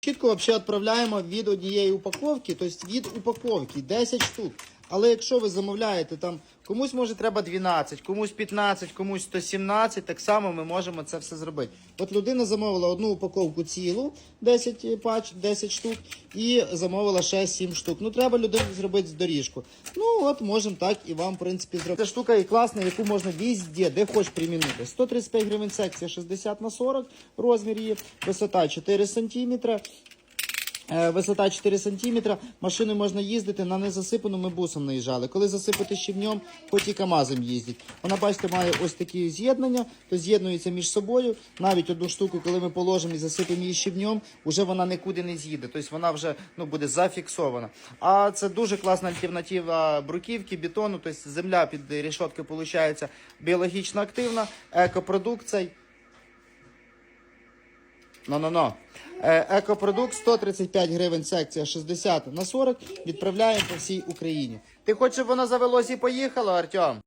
Чітко взагалі відправляємо від однієї упаковки, тобто від упаковки 10 штук. Але якщо ви замовляєте там, комусь може треба 12, комусь 15, комусь 117, так само ми можемо це все зробити. От людина замовила одну упаковку цілу, 10 пач, 10 штук, і замовила ще 7 штук. Ну треба людині зробити доріжку. Ну от можемо так і вам, в принципі, зробити. Ця штука і класна, яку можна везде, де хоч примінити. 135 гривень секція, 60 на 40 розмір її, висота 4 сантиметра. Е, Висота 4 см, машиною можна їздити, на незасипану ми бусом наїжджали. Коли засипати щебнем, хоч і КАМАЗом їздять. Вона, бачите, має ось такі з'єднання, то з'єднується між собою. Навіть одну штуку, коли ми положимо і засипемо її щебнем, вже вона нікуди не з'їде. Тобто вона вже ну, буде зафіксована. А це дуже класна альтернатива бруківки, бетону. Тобто земля під рішотки виходить біологічно активна, екопродукт цей. Ну-ну-ну. Е, Екопродукт 135 гривень секція 60 на 40. Відправляємо по всій Україні. Ти хочеш, щоб воно завелось і поїхало, Артем?